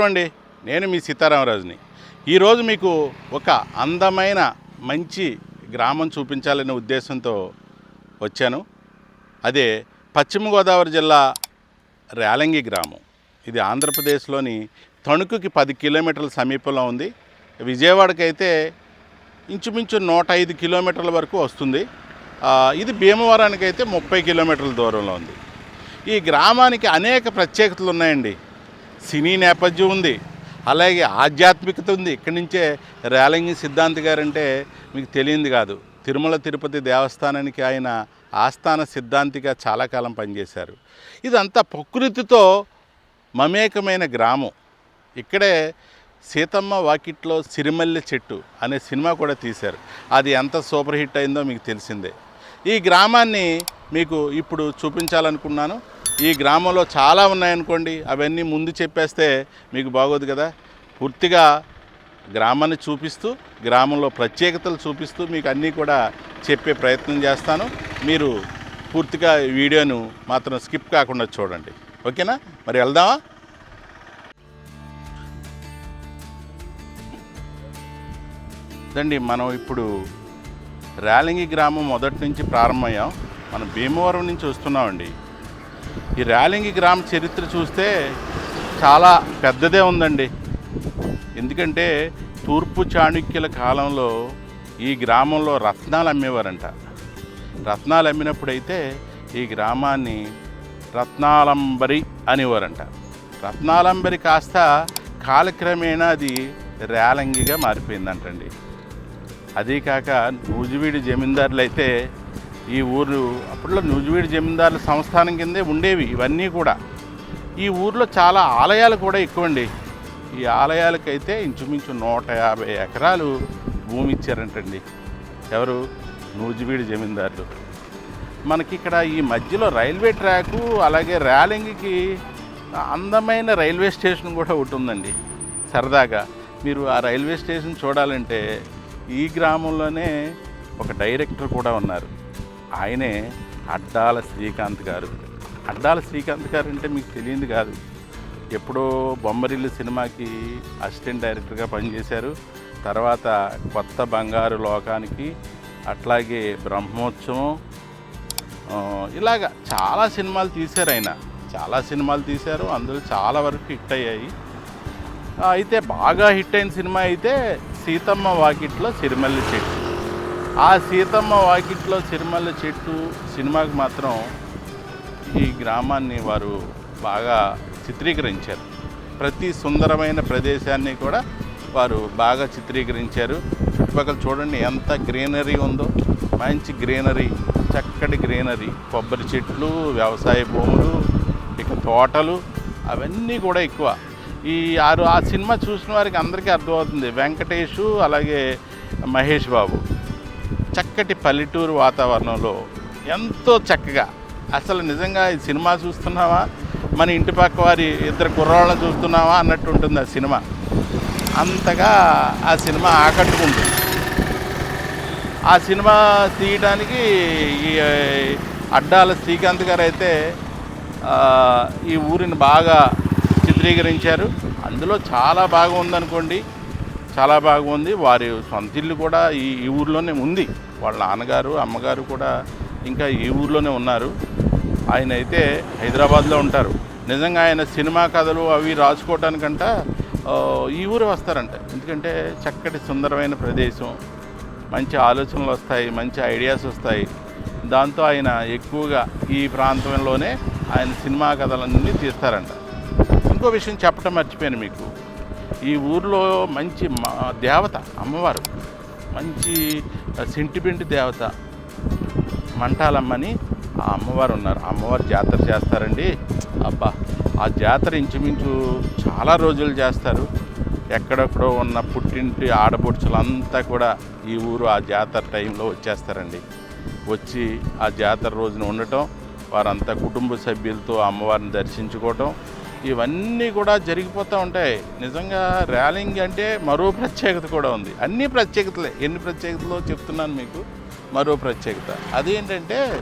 నమస్కారం అండి? నేను మీ సీతారామరాజుని. ఈరోజు మీకు ఒక అందమైన మంచి గ్రామం చూపించాలనే ఉద్దేశంతో వచ్చాను. అదే పశ్చిమ గోదావరి జిల్లా రేలంగి గ్రామం. ఇది ఆంధ్రప్రదేశ్లోని తణుకుకి పది కిలోమీటర్ల సమీపంలో ఉంది. విజయవాడకైతే ఇంచుమించు నూట ఐదు కిలోమీటర్ల వరకు వస్తుంది. ఇది భీమవరానికి అయితే ముప్పై కిలోమీటర్ల దూరంలో ఉంది. ఈ గ్రామానికి అనేక ప్రత్యేకతలు ఉన్నాయండి. సినీ నేపథ్యం ఉంది. అలాగే ఆధ్యాత్మికత ఉంది. ఇక్కడి నుంచే రేలంగి సిద్ధాంత్ గారంటే మీకు తెలియంది కాదు. తిరుమల తిరుపతి దేవస్థానానికి ఆయన ఆస్థాన సిద్ధాంతిగా చాలా కాలం పనిచేశారు. ఇదంతా ప్రకృతితో మమేకమైన గ్రామం. ఇక్కడే సీతమ్మ వాకిట్లో సిరిమల్లె చెట్టు అనే సినిమా కూడా తీశారు. అది ఎంత సూపర్ హిట్ అయిందో మీకు తెలిసిందే. ఈ గ్రామాన్ని మీకు ఇప్పుడు చూపించాలనుకున్నాను. ఈ గ్రామంలో చాలా ఉన్నాయనుకోండి అవన్నీ ముందు చెప్పేస్తే మీకు బాగోదు కదా. పూర్తిగా గ్రామాన్ని చూపిస్తూ గ్రామంలో ప్రత్యేకతలు చూపిస్తూ మీకు అన్నీ కూడా చెప్పే ప్రయత్నం చేస్తాను. మీరు పూర్తిగా వీడియోను మాత్రం స్కిప్ కాకుండా చూడండి. ఓకేనా? మరి వెళ్దామా? దండి మనం ఇప్పుడు రేలంగి గ్రామం మొదటి నుంచి ప్రారంభమయ్యాం. మనం భీమవరం నుంచి వస్తున్నామండి. ఈ ర్యాలింగి గ్రామ చరిత్ర చూస్తే చాలా పెద్దదే ఉందండి. ఎందుకంటే తూర్పు చాణుక్యుల కాలంలో ఈ గ్రామంలో రత్నాలు అమ్మేవారంట. రత్నాలు అమ్మినప్పుడైతే ఈ గ్రామాన్ని రత్నాలంబరి అనేవారంట. రత్నాలంబరి కాస్త కాలక్రమేణా అది రేలంగిగా మారిపోయిందంటండి. అదీ కాక నూజివీడి జమీందారులు అయితే ఈ ఊర్లు అప్పట్లో నూజివీడు జమీందారుల సంస్థానం కిందే ఉండేవి ఇవన్నీ కూడా. ఈ ఊర్లో చాలా ఆలయాలు కూడా ఎక్కువండి. ఈ ఆలయాలకైతే ఇంచుమించు నూట యాభై ఎకరాలు భూమి ఇచ్చారంటండి. ఎవరు? నూజివీడు జమీందారులు. మనకి ఇక్కడ ఈ మధ్యలో రైల్వే ట్రాకు అలాగే ర్యాలింగ్కి అందమైన రైల్వే స్టేషన్ కూడా ఒకటి ఉందండి. సరదాగా. మీరు ఆ రైల్వే స్టేషన్ చూడాలంటే ఈ గ్రామంలోనే ఒక డైరెక్టర్ కూడా ఉన్నారు. ఆయనే అడ్డాల శ్రీకాంత్ గారు. అడ్డాల శ్రీకాంత్ గారు అంటే మీకు తెలియదు కాదు. ఎప్పుడో బొమ్మరిల్లు సినిమాకి అసిస్టెంట్ డైరెక్టర్గా పనిచేశారు. తర్వాత కొత్త బంగారు లోకానికి అట్లాగే బ్రహ్మోత్సవం ఇలాగా ఇలాగ చాలా సినిమాలు తీశారు ఆయన. చాలా సినిమాలు తీశారు. అందులో చాలా వరకు హిట్ అయ్యాయి. అయితే బాగా హిట్ అయిన సినిమా అయితే సీతమ్మ వాకిట్లో సిరిమల్లి చెట్టు. ఆ సీతమ్మ వాకిట్లో సిరిమల్ల చెట్టు సినిమాకి మాత్రం ఈ గ్రామాన్ని వారు బాగా చిత్రీకరించారు. ప్రతి సుందరమైన ప్రదేశాన్ని కూడా వారు బాగా చిత్రీకరించారు. చుట్టుపక్కల చూడండి ఎంత గ్రీనరీ ఉందో. మంచి గ్రీనరీ చక్కటి గ్రీనరీ. కొబ్బరి చెట్లు వ్యవసాయ భూములు ఇక తోటలు అవన్నీ కూడా ఎక్కువ. ఈ ఆరు ఆ సినిమా చూసిన వారికి అందరికీ అర్థమవుతుంది. వెంకటేషు అలాగే మహేష్ బాబు. చక్కటి పల్లెటూరు వాతావరణంలో ఎంతో చక్కగా అసలు నిజంగా ఈ సినిమా చూస్తున్నావా? మన ఇంటి పక్క వారి ఇద్దరు కుర్రాళ్ళని చూస్తున్నావా? అన్నట్టు ఉంటుంది ఆ సినిమా. అంతగా ఆ సినిమా ఆకట్టుకుంటుంది. ఆ సినిమా తీయడానికి ఈ అడ్డాల శ్రీకాంత్ గారు అయితే ఈ ఊరిని బాగా చిత్రీకరించారు. అందులో చాలా బాగా ఉందనుకోండి చాలా బాగుంది. వారి సొంత ఇల్లు కూడా ఈ ఈ ఊర్లోనే ఉంది. వాళ్ళ నాన్నగారు అమ్మగారు కూడా ఇంకా ఈ ఊర్లోనే ఉన్నారు. ఆయన అయితే హైదరాబాద్లో ఉంటారు. నిజంగా ఆయన సినిమా కథలు అవి రాసుకోవటానికంట ఈ ఊరు వస్తారంట. ఎందుకంటే చక్కటి సుందరమైన ప్రదేశం. మంచి ఆలోచనలు వస్తాయి మంచి ఐడియాస్ వస్తాయి. దాంతో ఆయన ఎక్కువగా ఈ ప్రాంతంలోనే ఆయన సినిమా కథలన్నీ తీస్తారంట. ఇంకో విషయం చెప్పటం మర్చిపోయాను మీకు. ఈ ఊర్లో మంచి దేవత అమ్మవారు మంచి సెంటిమెంట్ దేవత మంటాలమ్మని ఆ అమ్మవారు ఉన్నారు. అమ్మవారు జాతర చేస్తారండి. అబ్బా ఆ జాతర ఇంచుమించు చాలా రోజులు చేస్తారు. ఎక్కడెక్కడో ఉన్న పుట్టింటి ఆడపడుచులంతా కూడా ఈ ఊరు ఆ జాతర టైంలో వచ్చేస్తారండి. వచ్చి ఆ జాతర రోజున ఉండటం వారంతా కుటుంబ సభ్యులతో అమ్మవారిని దర్శించుకోవటం ఇవన్నీ కూడా జరిగిపోతూ ఉంటాయి. నిజంగా ర్యాలింగ్ అంటే మరో ప్రత్యేకత కూడా ఉంది. అన్ని ప్రత్యేకతలే. ఎన్ని ప్రత్యేకతలో చెప్తున్నాను మీకు? మరో ప్రత్యేకత. అదేంటంటే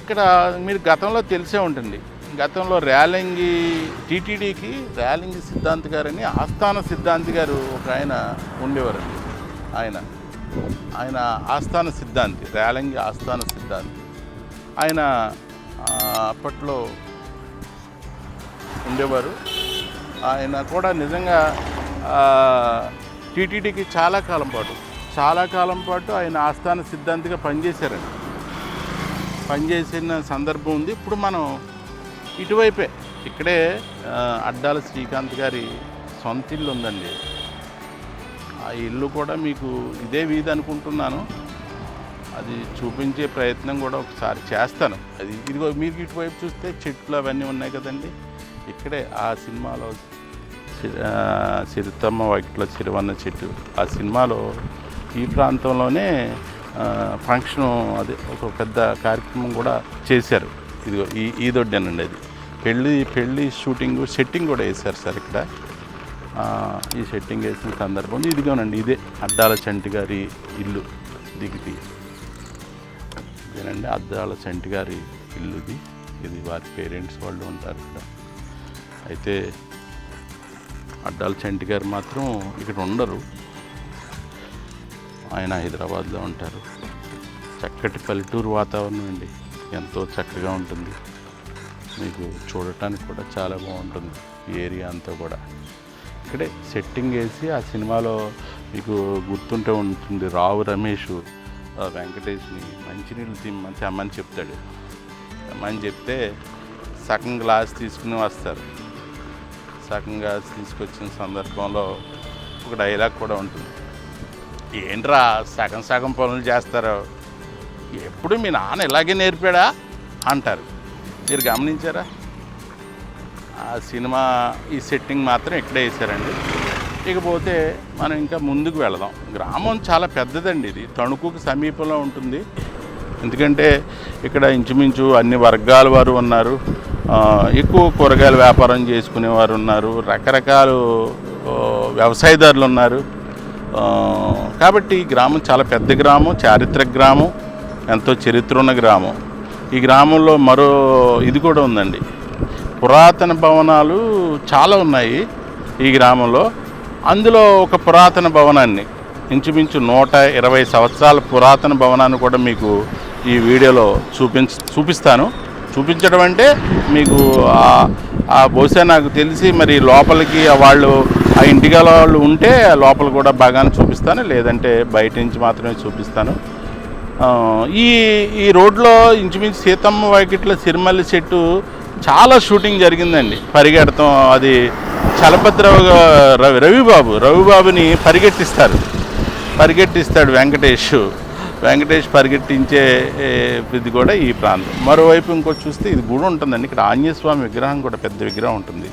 ఇక్కడ మీరు గతంలో తెలిసే ఉంటుంది. గతంలో ర్యాలింగి టీటీడీకి ర్యాలింగి సిద్ధాంత్ గారని ఆస్థాన సిద్ధాంతి గారు ఒక ఆయన ఉండేవారండి. ఆయన. ఆయన ఆస్థాన సిద్ధాంతి ర్యాలింగి ఆస్థాన సిద్ధాంతి. ఆయన అప్పట్లో ఉండేవారు. ఆయన కూడా నిజంగా టీటీడీకి చాలా కాలం పాటు చాలా కాలం పాటు ఆయన ఆస్థాన సిద్ధాంతిగా పనిచేశారండి. పనిచేసిన సందర్భం ఉంది. ఇప్పుడు మనం ఇటువైపే ఇక్కడే అడ్డాల శ్రీకాంత్ గారి సొంత ఇల్లు ఉందండి. ఆ ఇల్లు కూడా మీకు ఇదే వీధి అనుకుంటున్నాను. అది చూపించే ప్రయత్నం కూడా ఒకసారి చేస్తాను. అది ఇదిగో మీరు ఇటువైపు చూస్తే చెట్లు అవన్నీ ఉన్నాయి కదండి. ఇక్కడే ఆ సినిమాలో సి- సిరితమ్మ వాకిట్లో చిరువన్న చెట్టు. ఆ సినిమాలో ఈ ప్రాంతంలోనే ఫంక్షన్ అదే ఒక పెద్ద కార్యక్రమం కూడా చేశారు. ఇదిగో ఈ ఈ దొడ్డేనండి అది. పెళ్ళి పెళ్ళి షూటింగ్ సెట్టింగ్ కూడా వేశారు సార్ ఇక్కడ. ఈ సెట్టింగ్ వేసిన సందర్భంలో ఇదిగోనండి ఇదే అడ్డాల చంటి గారి ఇల్లు దిగిది ఇదేనండి అద్దాల చంటి గారి ఇల్లుది. ఇది వారి పేరెంట్స్ వాళ్ళు ఉంటారు ఇక్కడ. అయితే అడ్డాల్ చంటి గారు మాత్రం ఇక్కడ ఉండరు. ఆయన హైదరాబాద్లో ఉంటారు. చక్కటి పల్లెటూరు వాతావరణం అండి. ఎంతో చక్కగా ఉంటుంది. మీకు చూడటానికి కూడా చాలా బాగుంటుంది. ఈ ఏరియా అంతా కూడా. ఇక్కడే సెట్టింగ్ వేసి ఆ సినిమాలో మీకు గుర్తుంటే ఉంటుంది. రావు రమేష్ వెంకటేష్ని మంచినీళ్ళు తిమ్మని తెమ్మని చెప్తాడు. తెమ్మని చెప్తే సగం గ్లాస్ తీసుకుని వస్తారు. సకంగా తీసుకొచ్చిన సందర్భంలో ఒక డైలాగ్ కూడా ఉంటుంది. ఏంట్రా సగం సగం పనులు చేస్తారు? ఎప్పుడు మీ నాన్న ఇలాగే నేర్పాడా? అంటారు. మీరు గమనించారా? ఆ సినిమా ఈ సెట్టింగ్ మాత్రం ఇక్కడే వేసారండి ఇకపోతే మనం ఇంకా ముందుకు వెళదాం. గ్రామం చాలా పెద్దదండి ఇది. తణుకుకు సమీపంలో ఉంటుంది. ఎందుకంటే ఇక్కడ ఇంచుమించు అన్ని వర్గాల వారు ఉన్నారు. ఎక్కువ కూరగాయల వ్యాపారం చేసుకునేవారు ఉన్నారు రకరకాల వ్యవసాయదారులు ఉన్నారు. కాబట్టి ఈ గ్రామం చాలా పెద్ద గ్రామం చారిత్రక గ్రామం ఎంతో చరిత్ర ఉన్న గ్రామం. ఈ గ్రామంలో మరో ఇది కూడా ఉందండి. పురాతన భవనాలు చాలా ఉన్నాయి ఈ గ్రామంలో. అందులో ఒక పురాతన భవనాన్ని ఇంచుమించు నూట ఇరవై సంవత్సరాల పురాతన భవనాన్ని కూడా మీకు ఈ వీడియోలో చూపించ చూపిస్తాను. చూపించడం అంటే మీకు ఆ- బహుశా నాకు తెలిసి మరి లోపలికి వాళ్ళు ఆ ఇంటిగల వాళ్ళు ఉంటే లోపల కూడా బాగానే చూపిస్తాను లేదంటే బయట నుంచి మాత్రమే చూపిస్తాను. ఈ ఈ రోడ్లో ఇంచుమించు సీతమ్మ వాకిట్ల సిరిమల్లి చెట్టు చాలా షూటింగ్ జరిగిందండి. పరిగెడతాం అది చలపతిరావు రవి రవిబాబు రవిబాబుని పరిగెట్టిస్తారు. పరిగెట్టిస్తాడు వెంకటేష్. వెంకటేష్ పరిగెట్టించే ఇది కూడా ఈ ప్రాంతం. మరోవైపు ఇంకో చూస్తే ఇది గుడి ఉంటుందండి. ఇక్కడ ఆంజనేయస్వామి విగ్రహం కూడా పెద్ద విగ్రహం ఉంటుంది.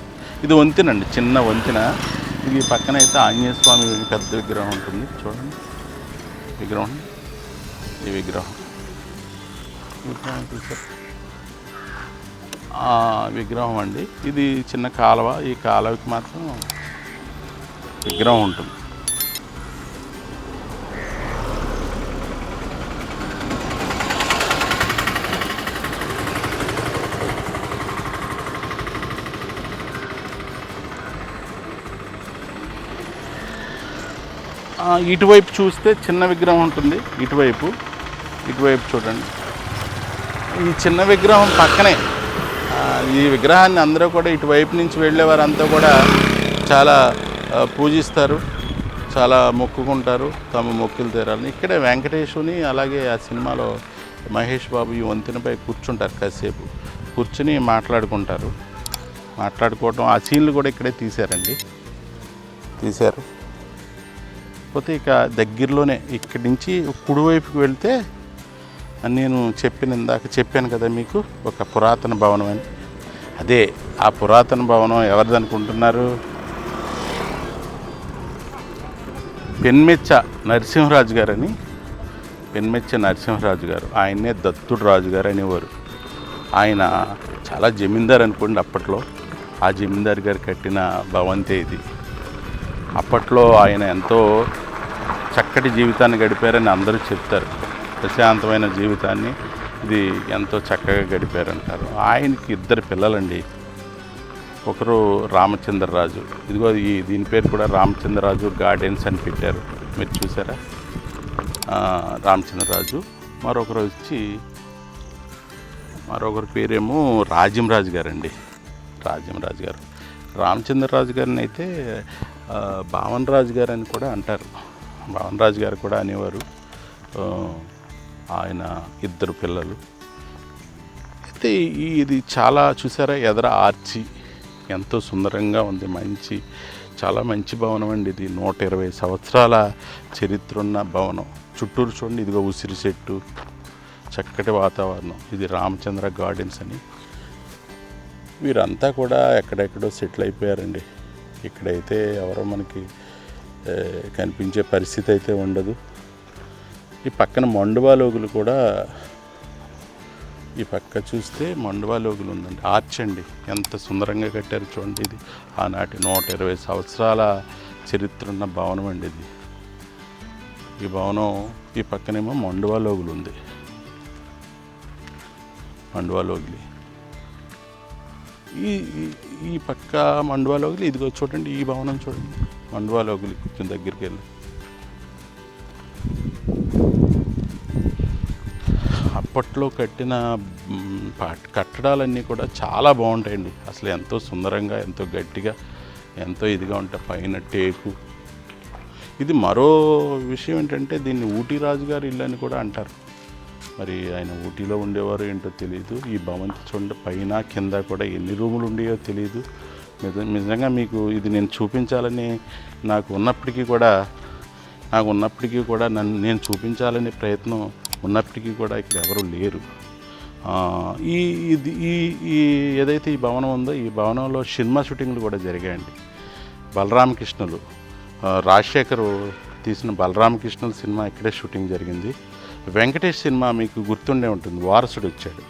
ఇది వంతెనండి చిన్న వంతెన. ఇది పక్కన అయితే ఆంజనేయస్వామి పెద్ద విగ్రహం ఉంటుంది. చూడండి. విగ్రహం. ఈ విగ్రహం. విగ్రహం చూసారు విగ్రహం అండి. ఇది చిన్న కాలువ. ఈ కాలువకి మాత్రం విగ్రహం ఉంటుంది. ఇటువైపు చూస్తే చిన్న విగ్రహం ఉంటుంది. ఇటువైపు ఇటువైపు చూడండి. ఈ చిన్న విగ్రహం పక్కనే ఈ విగ్రహాన్ని అందరూ కూడా ఇటువైపు నుంచి వెళ్ళేవారంతా కూడా చాలా పూజిస్తారు. చాలా మొక్కుకుంటారు. తమ మొక్కులు తీరాలని. ఇక్కడే వెంకటేశుని అలాగే ఆ సినిమాలో మహేష్ బాబు ఈ వంతెనపై కూర్చుంటారు కాసేపు. కూర్చుని మాట్లాడుకుంటారు. మాట్లాడుకోవటం ఆ సీన్లు కూడా ఇక్కడే తీశారండి. తీశారు. పోతే ఇక దగ్గరలోనే ఇక్కడి నుంచి కుడివైపుకి వెళ్తే నేను చెప్పిన ఇందాక చెప్పాను కదా మీకు ఒక పురాతన భవనం అని. అదే ఆ పురాతన భవనం ఎవరిది అనుకుంటున్నారు? పెన్మెచ్చ నరసింహరాజు గారని. పెన్మెచ్చ నరసింహరాజు గారు. ఆయన్నే దత్తుడు రాజు గారు అనేవారు. ఆయన చాలా జమీందార్ అనుకోండి అప్పట్లో. ఆ జమీందార్ గారు కట్టిన భవంతే ఇది. అప్పట్లో ఆయన ఎంతో చక్కటి జీవితాన్ని గడిపారని అందరూ చెప్తారు. ప్రశాంతమైన జీవితాన్ని ఇది ఎంతో చక్కగా గడిపారంటారు. ఆయనకి ఇద్దరు పిల్లలండి. ఒకరు రామచంద్రరాజు. ఇదిగో ఈ దీని పేరు కూడా రామచంద్రరాజు గార్డెన్స్ అని పెట్టారు. మీరు చూసారా? రామచంద్రరాజు. మరొకరు వచ్చి మరొకరి పేరేమో రాజ్యంరాజు గారండి. రాజ్యంరాజు గారు. రామచంద్రరాజు గారిని అయితే భావన్ రాజు గారు అని కూడా అంటారు. భావన్ రాజు గారు కూడా అనేవారు. ఆయన ఇద్దరు పిల్లలు. అయితే ఇది చాలా చూసారా? ఎదర ఆర్చి ఎంతో సుందరంగా ఉంది. మంచి చాలా మంచి భవనం అండి ఇది. నూట ఇరవై సంవత్సరాల చరిత్ర ఉన్న భవనం. చుట్టూరు చూడండి ఇదిగో ఉసిరి చెట్టు చక్కటి వాతావరణం. ఇది రామచంద్ర గార్డెన్స్ అని. వీరంతా కూడా ఎక్కడెక్కడో సెటిల్ అయిపోయారండి. ఇక్కడైతే ఎవరో మనకి కనిపించే పరిస్థితి అయితే ఉండదు. ఈ పక్కన మండువాలోగులు కూడా ఈ పక్క చూస్తే మండువాలోగులు ఉందండి. ఆర్చ్ అండి. ఎంత సుందరంగా కట్టారు చూడండి ఇది. ఆనాటి నూట ఇరవై సంవత్సరాల చరిత్ర ఉన్న భవనం అండి ఇది. ఈ భవనం ఈ పక్కనేమో మండువాలోగులు ఉంది. మండువాలోగిలి ఈ ఈ- పక్క మండువాలోగిలి ఇదిగో చూడండి ఈ భవనం చూడండి. మండువాలోగిలి కొంచెం దగ్గరికి వెళ్ళి. అప్పట్లో కట్టిన కట్టడాలన్నీ కూడా చాలా బాగుంటాయండి. అసలు ఎంతో సుందరంగా ఎంతో గట్టిగా ఎంతో ఇదిగా ఉంటాయి పైన టేకు. ఇది మరో విషయం ఏంటంటే దీన్ని ఊటీ రాజు గారి ఇల్లు అని కూడా అంటారు. మరి ఆయన ఊటీలో ఉండేవారు ఏంటో తెలియదు ఈ భవంతి చూడండి పైన కింద కూడా ఎన్ని రూములు ఉండేవో తెలియదు నిజంగా మీకు ఇది నేను చూపించాలని నాకు ఉన్నప్పటికీ కూడా నాకు ఉన్నప్పటికీ కూడా నన్ను నేను చూపించాలనే ప్రయత్నం ఉన్నప్పటికీ కూడా ఇక్కడ ఎవరు లేరు. ఈ ఇది ఈ ఈ ఏదైతే ఈ భవనం ఉందో ఈ భవనంలో సినిమా షూటింగ్లు కూడా జరిగాయండి. బలరామకృష్ణులు. రాజశేఖర్ తీసిన బలరామకృష్ణుల సినిమా ఇక్కడే షూటింగ్ జరిగింది. వెంకటేష్ సినిమా మీకు గుర్తుండే ఉంటుంది. వారసుడు వచ్చాడు.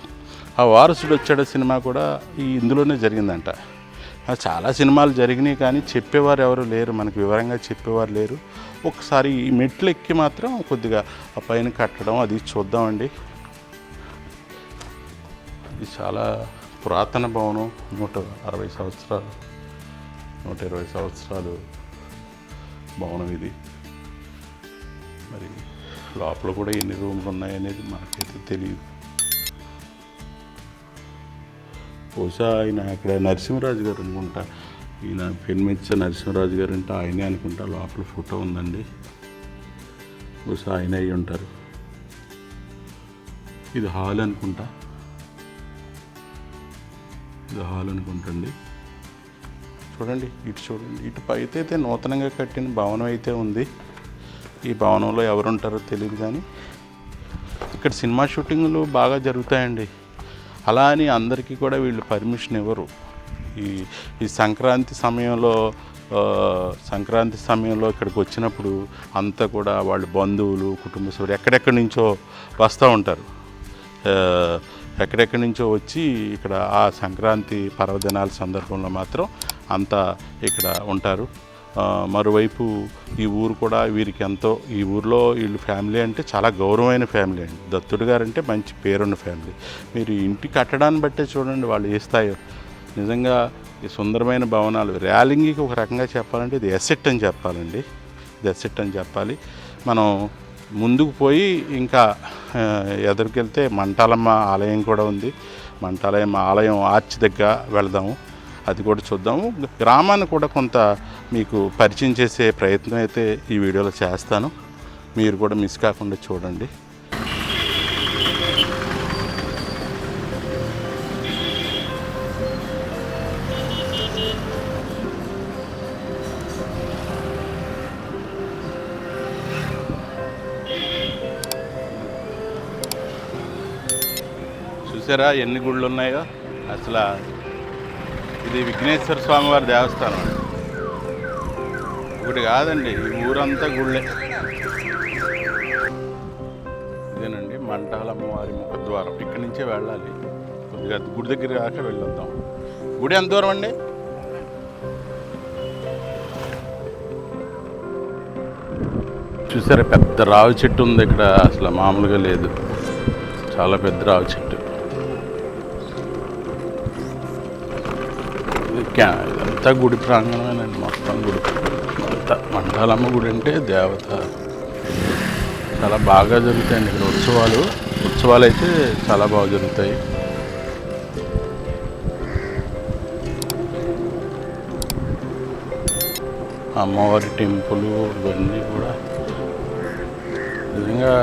ఆ వారసుడు వచ్చాడు సినిమా కూడా ఈ ఇందులోనే జరిగిందంట. చాలా సినిమాలు జరిగినాయి కానీ చెప్పేవారు ఎవరు లేరు. మనకు వివరంగా చెప్పేవారు లేరు. ఒకసారి ఈ మెట్లు ఎక్కి మాత్రం కొద్దిగా ఆ పైన కట్టడం అది చూద్దామండి. ఇది చాలా పురాతన భవనం. నూట అరవై సంవత్సరాలు నూట ఇరవై సంవత్సరాలు భవనం ఇది. మరి లోపల కూడా ఎన్ని రూమ్లు ఉన్నాయనేది మనకైతే తెలియదు. బహుశా ఆయన అక్కడ నరసింహరాజు గారు అనుకుంటా. ఈయన పెన్మెచ్చ నరసింహరాజు గారు అంటే ఆయనే అనుకుంటా. లోపల ఫోటో ఉందండి. బహుశా ఆయన అయి ఉంటారు. ఇది హాల్ అనుకుంటా. ఇది హాల్ అనుకుంటండి. చూడండి ఇటు చూడండి. ఇటు పైతే అయితే నూతనంగా కట్టిన భవనం అయితే ఉంది. ఈ భవనంలో ఎవరుంటారో తెలియదు కానీ ఇక్కడ సినిమా షూటింగ్లు బాగా జరుగుతాయండి. అలా అని అందరికీ కూడా వీళ్ళు పర్మిషన్ ఇవ్వరు. ఈ ఈ సంక్రాంతి సమయంలో సంక్రాంతి సమయంలో ఇక్కడికి వచ్చినప్పుడు అంతా కూడా వాళ్ళ బంధువులు కుటుంబ సభ్యులు ఎక్కడెక్కడి నుంచో వస్తూ ఉంటారు. ఎక్కడెక్కడి నుంచో వచ్చి ఇక్కడ ఆ సంక్రాంతి పర్వదినాల సందర్భంలో మాత్రం అంతా ఇక్కడ ఉంటారు. మరోవైపు ఈ ఊరు కూడా వీరికి ఎంతో ఈ ఊరిలో వీళ్ళు ఫ్యామిలీ అంటే చాలా గౌరవమైన ఫ్యామిలీ అండి. దత్తుడు గారు అంటే మంచి పేరున్న ఫ్యామిలీ. మీరు ఇంటి కట్టడాన్ని బట్టే చూడండి వాళ్ళు ఏ స్థాయో. నిజంగా ఈ సుందరమైన భవనాలు ర్యాలింగికి ఒక రకంగా చెప్పాలంటే ఇది ఎసెట్ అని చెప్పాలండి. ఇది ఎసెట్ అని చెప్పాలి. మనం ముందుకు పోయి ఇంకా ఎదురుకెళ్తే మంటాలమ్మ ఆలయం కూడా ఉంది. మంటాలయమ్మ ఆలయం ఆర్చ్ దగ్గర వెళదాము. అది కూడా చూద్దాము. గ్రామాన్ని కూడా కొంత మీకు పరిచయం చేసే ప్రయత్నం అయితే ఈ వీడియోలో చేస్తాను. మీరు కూడా మిస్ కాకుండా చూడండి. చూసారా ఎన్ని గుళ్ళు ఉన్నాయో? అసలు ఇది విఘ్నేశ్వర స్వామి వారి దేవస్థానం. అండి. ఒకటి కాదండి ఈ ఊరంతా గుళ్ళే. ఇదేనండి మంటాలమ్మ వారి ముఖద్వారం. ఇక్కడి నుంచే వెళ్ళాలి. కొద్దిగా గుడి దగ్గర కాక వెళ్ళొద్దాం. గుడి ఎంత దూరం అండి? చూసారా పెద్ద రావి చెట్టు ఉంది ఇక్కడ. అసలు మామూలుగా లేదు. చాలా పెద్ద రావి చెట్టు. ఇదంతా గుడి ప్రాంగణమేనండి. మొత్తం గుడి. అంతా మండలమ్మ గుడి అంటే దేవత. చాలా బాగా జరుగుతాయండి ఇక్కడ ఉత్సవాలు. ఉత్సవాలు అయితే చాలా బాగా జరుగుతాయి. అమ్మవారి టెంపుల్ ఇవన్నీ కూడా. నిజంగా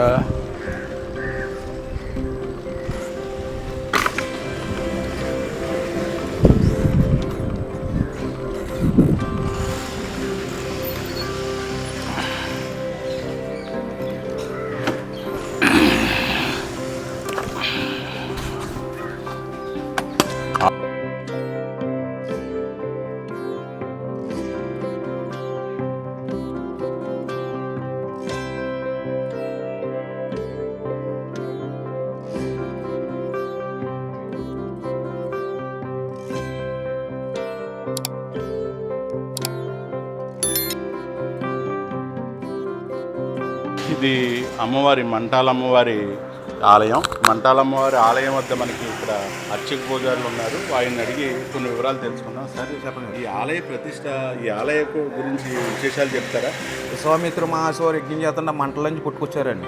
అమ్మవారి మంటాల అమ్మవారి ఆలయం. మంటాల అమ్మవారి ఆలయం వద్ద మనకి ఇక్కడ అర్చక పూజారులు ఉన్నారు. వారిని అడిగి కొన్ని వివరాలు తెలుసుకుందాం. సరే చెప్పండి. ఈ ఆలయ ప్రతిష్ట ఈ ఆలయ గురించి విశేషాలు చెప్తారా? విశ్వామిత్ర మహాశివారు యజ్ఞం చేస్తున్న మంటల నుంచి పుట్టుకొచ్చారండి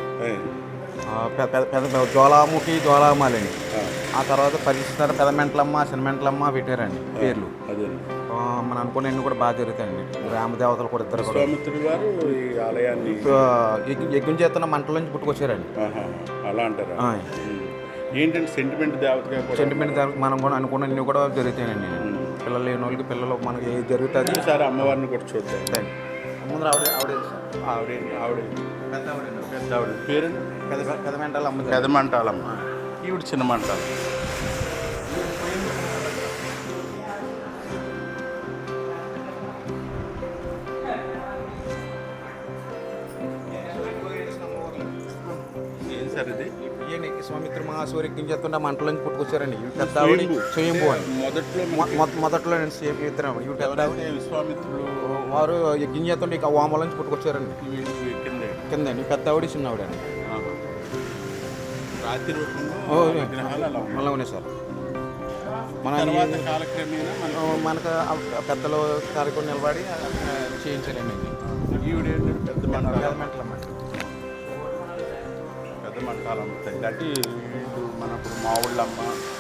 పెద్ద పెద్ద జ్వాలాముఖి జ్వాలామాలని. ఆ, తర్వాత పరిశుద్ధ పెద్ద మెంటలమ్మ చిన్న మెంటలమ్మ పెట్టారండి పేర్లు. అదే మనం అనుకునేవి కూడా బాగా జరుగుతాయండి గ్రామ దేవతలు కూడా ఇద్దరు విశ్వామిత్రుడు గారు ఈ ఆలయాన్ని యజ్ఞ- చేస్తున్న మంటల నుంచి పుట్టుకొచ్చారండి. అలా అంటారా. ఏంటంటే సెంటిమెంట్ దేవతగా సెంటిమెంట్ దానికి మనం కూడా అనుకున్నవి కూడా జరుగుతాయండి. పిల్లలు లేని వాళ్ళకి పిల్లలు మనకి ఏది జరుగుతుంది? ఒకసారి అమ్మవారిని కూడా చూద్దాం. ముందు ఆవిడ ఆవిడ ఆవిడ ఆవిడ పెద్ద ఆవిడ. పెద్ద ఆవిడ పేరు పెద్ద పెద్ద మెంటలు అమ్మ పెదమంటాలమ్మ ఈవిడ చిన్న మంటాలు. సార్ ఇది. ఈయన విశ్వామిత్ర మహాశివారు యజ్ఞం చేస్తున్న మంటల నుంచి పుట్టుకొచ్చారండి. ఇవి పెద్ద ఆవిడ స్వయంభూ అని. మొదట్లో మొదట్లో నేను సేమ్ ఇద్దరు ఇవి పెద్ద ఆవిడ. విశ్వామిత్రుడు వారు యజ్ఞం చేస్తుంటే ఇక వామల నుంచి పుట్టుకొచ్చారండి. కింద. కిందండి పెద్ద ఆవిడ చిన్న ఆవిడ అండి. రాతి రూపంలో ఓ, విగ్రహాలు అలా ఉన్నాయి. మళ్ళీ ఉన్నాయి సార్. మన మనకు పెద్దలు కార్యక్రమం నిలబడి చేయించారండి. ఈవిడ పెద్ద మంటాల. మంటాలమ్మ తల్లి అంటే వీళ్ళు మనప్పుడు మావుళ్ళమ్మ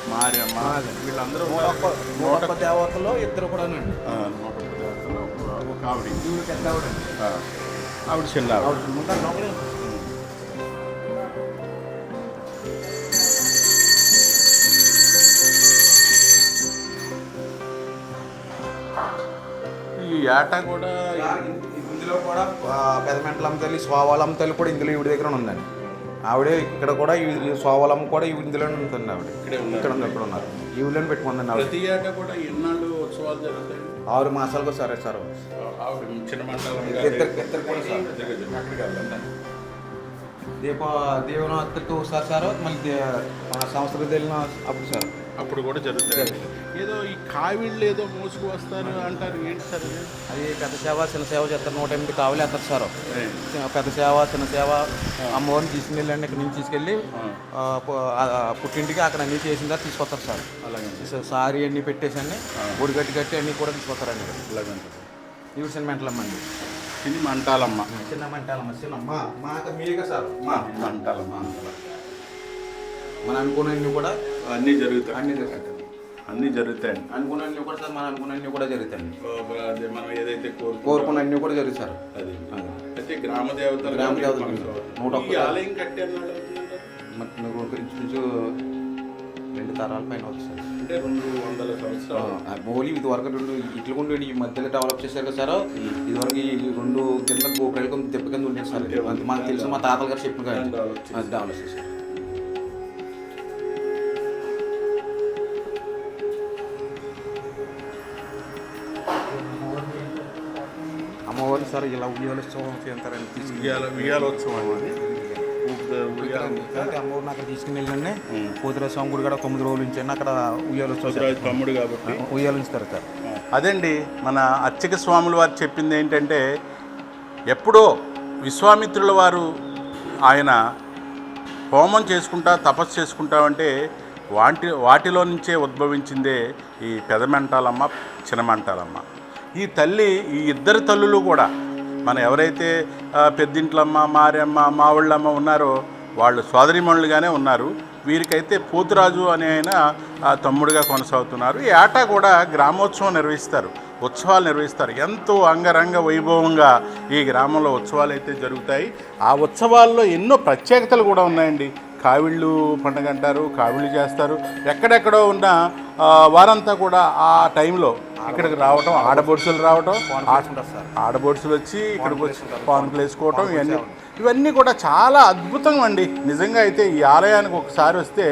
మారియమ్మ వీళ్ళందరూ నూట ఒక్క- నూట ఒక్క దేవతలు ఇద్దరు కూడా ఆ, నూట ఒక్క దేవతలు ఒక- ఆవిడ. పెద్ద ఆవిడ? ఆవిడ చిన్న ఆవిడ. ఈ ఏటా కూడా ఇందులో కూడా పెద్ద మెంటలమ్మ తల్లి స్వావలమ్మ తల్లి కూడా ఇందులో ఈవిడ దగ్గర ఉందండి. ఆవిడే ఇక్కడ కూడా ఈ ఈ స్వావలమ్మ కూడా ఈ ఇందులోనే ఉంటుంది ఆవిడ. ఇక్కడే ఉంది ఇక్కడ ఉన్నారు. ఈవిడని పెట్టుకుందండి ఆవిడ. ప్రతి ఏటా కూడా ఎన్నాళ్ళు ఉత్సవాలు జరుగుతాయి? ఆరు మాసాలకు సరే. సార్ ఆవిడ చిన్న మండలం ఇద్దరు ఇద్దరు కూడా సార్. అక్కడికి వెళ్దాం. దీప ఒకసారి సార్. మళ్ళీ సంవత్సరం వెళ్ళిన అప్పుడు సార్. అప్పుడు కూడా జరుగుతాయి. ఏదో ఈ కావిళ్ళు ఏదో మోసుకు వస్తారు అంటారు ఏంటి సార్? అది? పెద్ద సేవ చిన్న సేవ చేస్తారు. నూట ఎనిమిది కావాలి వేస్తారు సార్. పెద్ద సేవ చిన్న సేవ అమ్మవారిని తీసుకుని వెళ్ళండి ఇక్కడ నుంచి తీసుకెళ్ళి పుట్టింటికి అక్కడ అన్నీ చేసిన తర్వాత తీసుకొస్తారు సార్. అలాగండి సో సారీ అన్నీ పెట్టేసండి గుడి గట్టి కట్టి అన్నీ కూడా తీసుకొస్తారండి అలాగండి ఇవి చిన్న మంటాలమ్మ చిన్న మెంటాలమ్మ. చిన్న మా మాకు మీగా సార్. మా. మంటాలమ్మ మనం అనుకున్నవి కూడా అన్నీ జరుగుతాయి. అన్నీ జరుగుతాయి. అన్నీ జరుగుతాయండి అనుకున్నవి కూడా సార్ మనం అనుకున్నవి కూడా జరుగుతాయండి అదే మనం ఏదైతే కోరుకో కోరుకున్నవి కూడా జరుగుతాయి సార్. అది అయితే గ్రామ దేవతలు గ్రామ మనకు- నూట ఆలయం కట్టే నాడు అవుతుందంటారు? మరి నువ్వు ఇంచుమించు రెండు తరాల పైన వస్తుంది అంటే రెండు వందల సంవత్సరాలు. ఓన్లీ ఇది వరకు రెండు ఇట్లు ఉండి ఈ మధ్యలో డెవలప్ చేశారు కదా సార్. ఇది వరకు ఈ రెండు కింద గోపురాలు దెబ్బ కింద ఉండేది సార్. మాకు తెలుసు మా తాతల గారు చెప్పిన డెవలప్ చేశారు. ఇలా ఉయ్యాలు చేస్తారని తీసుకుని ఉయ్యాల ఉయ్యాలోత్సవం అయితే అమ్మవారిని అక్కడ తీసుకుని వెళ్ళండి పోతురా స్వామి గుడి కూడా తొమ్మిది రోజులు ఉంచండి అక్కడ ఉయ్యాలు ముసరాజు తమ్ముడు కాబట్టి ఉయ్యాలు ఉంచుతారు సార్ అదండి మన అర్చక స్వాముల వారు చెప్పింది ఏంటంటే ఎప్పుడో విశ్వామిత్రుల వారు ఆయన హోమం చేసుకుంటా తపస్సు చేసుకుంటామంటే వాటి వాటిలో నుంచే ఉద్భవించిందే ఈ పెదమెంటాలమ్మ చిన్నమంటాలమ్మ. ఈ తల్లి ఈ ఇద్దరు తల్లులు కూడా మన ఎవరైతే పెద్దింట్లమ్మ మారమ్మ మావుళ్ళమ్మ ఉన్నారో వాళ్ళు సోదరిమణులుగానే ఉన్నారు. వీరికైతే పోతురాజు అనే ఆయన తమ్ముడుగా కొనసాగుతున్నారు. ఈ ఏటా కూడా గ్రామోత్సవం నిర్వహిస్తారు ఉత్సవాలు నిర్వహిస్తారు. ఎంతో అంగరంగ వైభవంగా ఈ గ్రామంలో ఉత్సవాలు అయితే జరుగుతాయి. ఆ ఉత్సవాల్లో ఎన్నో ప్రత్యేకతలు కూడా ఉన్నాయండి. కావిళ్ళు పండుగ అంటారు కావిళ్ళు చేస్తారు. ఎక్కడెక్కడో ఉన్న వారంతా కూడా ఆ టైంలో ఇక్కడికి రావటం ఆడబొడుసులు రావటం ఆడబొడుసులు వచ్చి ఇక్కడికి వచ్చి పాన్పులు వేసుకోవటం ఇవన్నీ. ఇవన్నీ కూడా చాలా అద్భుతం అండి. నిజంగా అయితే ఈ ఆలయానికి ఒకసారి వస్తే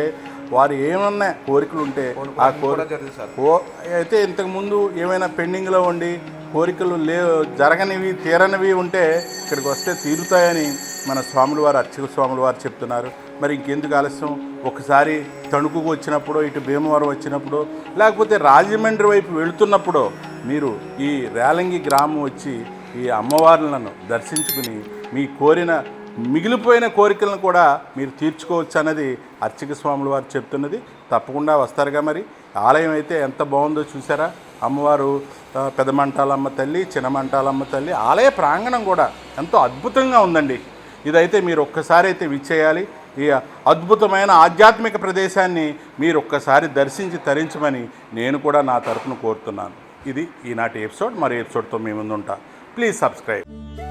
వారు ఏమన్నా కోరికలు ఉంటే ఆ కోరిక అయితే ఇంతకుముందు ఏమైనా పెండింగ్లో ఉండి కోరికలు లే జరగనివి తీరనివి ఉంటే ఇక్కడికి వస్తే తీరుతాయని మన స్వాముల వారు అర్చక స్వాముల వారు చెప్తున్నారు. మరి ఇంకెందుకు ఆలస్యం? ఒకసారి తణుకుకు వచ్చినప్పుడు ఇటు భీమవరం వచ్చినప్పుడు లేకపోతే రాజమండ్రి వైపు వెళుతున్నప్పుడు మీరు ఈ రేలంగి గ్రామం వచ్చి ఈ అమ్మవార్లను దర్శించుకుని మీ కోరిన మిగిలిపోయిన కోరికలను కూడా మీరు తీర్చుకోవచ్చు అన్నది అర్చక స్వాముల వారు చెప్తున్నది. తప్పకుండా వస్తారుగా మరి. ఆలయం అయితే ఎంత బాగుందో చూసారా? అమ్మవారు ఆ, పెదమంటాలమ్మ తల్లి చిన్నమంటాలమ్మ తల్లి ఆలయ ప్రాంగణం కూడా ఎంతో అద్భుతంగా ఉందండి. ఇదైతే మీరు ఒక్కసారి అయితే విచ్చేయాలి. ఈ అద్భుతమైన ఆధ్యాత్మిక ప్రదేశాన్ని మీరు ఒక్కసారి దర్శించి తరించమని నేను కూడా నా తరపున కోరుతున్నాను. ఇది ఈనాటి ఎపిసోడ్. మరి ఎపిసోడ్తో మీ ముందుంటా. Please subscribe.